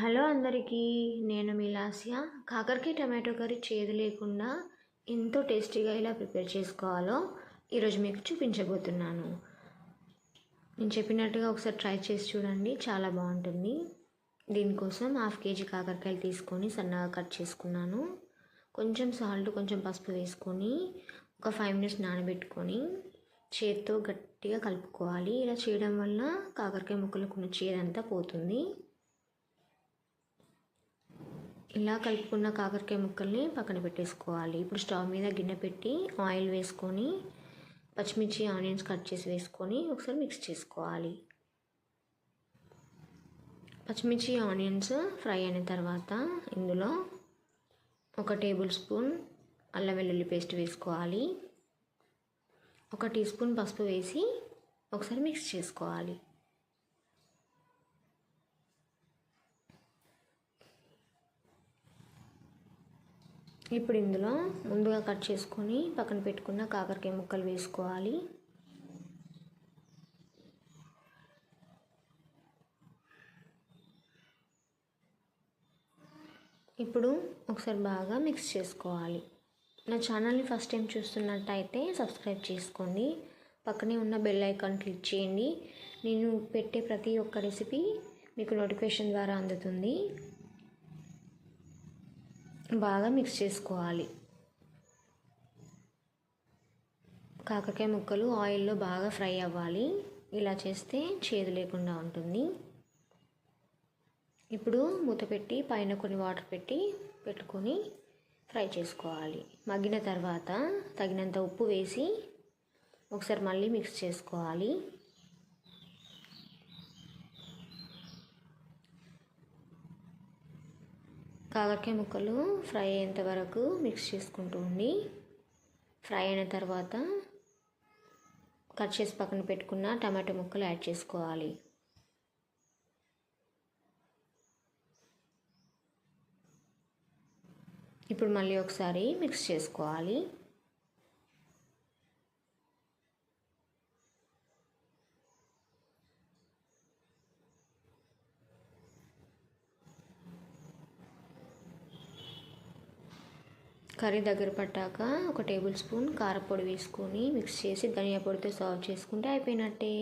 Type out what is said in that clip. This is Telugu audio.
హలో అందరికీ నేను మీ లాస్య. కాకరకాయ టమాటో కర్రీ చేదు లేకుండా ఎంతో టేస్టీగా ఇలా ప్రిపేర్ చేసుకోవాలో ఈరోజు మీకు చూపించబోతున్నాను. నేను చెప్పినట్టుగా ఒకసారి ట్రై చేసి చూడండి చాలా బాగుంటుంది. దీనికోసం హాఫ్ కేజీ కాకరకాయలు తీసుకొని సన్నగా కట్ చేసుకున్నాను. కొంచెం సాల్ట్ కొంచెం పసుపు వేసుకొని ఒక ఫైవ్ మినిట్స్ నానబెట్టుకొని చేతితో గట్టిగా కలుపుకోవాలి. ఇలా చేయడం వల్ల కాకరకాయ ముక్కలకు ఉన్న చీరంతా పోతుంది. ఇలా కలుపుకున్న కాకరకాయ ముక్కల్ని పక్కన పెట్టేసుకోవాలి. ఇప్పుడు స్టవ్ మీద గిన్నె పెట్టి ఆయిల్ వేసుకొని పచ్చిమిర్చి ఆనియన్స్ కట్ చేసి వేసుకొని ఒకసారి మిక్స్ చేసుకోవాలి. పచ్చిమిర్చి ఆనియన్స్ ఫ్రై అయిన తర్వాత ఇందులో ఒక టేబుల్ స్పూన్ అల్లం వెల్లుల్లి పేస్ట్ వేసుకోవాలి. ఒక టీ స్పూన్ పసుపు వేసి ఒకసారి మిక్స్ చేసుకోవాలి. ఇప్పుడు ఇందులో ముందుగా కట్ చేసుకొని పక్కన పెట్టుకున్న కాకరకాయ ముక్కలు వేసుకోవాలి. ఇప్పుడు ఒకసారి బాగా మిక్స్ చేసుకోవాలి. నా ఛానల్ని ఫస్ట్ టైం చూస్తున్నట్టయితే సబ్స్క్రైబ్ చేసుకోండి. పక్కనే ఉన్న బెల్ ఐకాన్ క్లిక్ చేయండి. నేను పెట్టే ప్రతి ఒక్క రెసిపీ మీకు నోటిఫికేషన్ ద్వారా అందుతుంది. బాగా మిక్స్ చేసుకోవాలి. కాకరకాయ ముక్కలు ఆయిల్లో బాగా ఫ్రై అవ్వాలి. ఇలా చేస్తే చేదు లేకుండా ఉంటుంది. ఇప్పుడు మూత పెట్టి పైన కొన్ని వాటర్ పెట్టి పెట్టుకొని ఫ్రై చేసుకోవాలి. మగ్గిన తర్వాత తగినంత ఉప్పు వేసి ఒకసారి మళ్ళీ మిక్స్ చేసుకోవాలి. కాకరకాయ ముక్కలు ఫ్రై అయ్యేంత వరకు మిక్స్ చేసుకుంటూ ఉండి ఫ్రై అయిన తర్వాత కట్ చేసి పక్కన పెట్టుకున్న టమాటో ముక్కలు యాడ్ చేసుకోవాలి. ఇప్పుడు మళ్ళీ ఒకసారి మిక్స్ చేసుకోవాలి. కర్రీ దగ్గర పట్టాక ఒక టేబుల్ స్పూన్ కారపొడి వేసుకొని మిక్స్ చేసి ధనియా పొడితో సర్వ్ చేసుకుంటే అయిపోయినట్టే.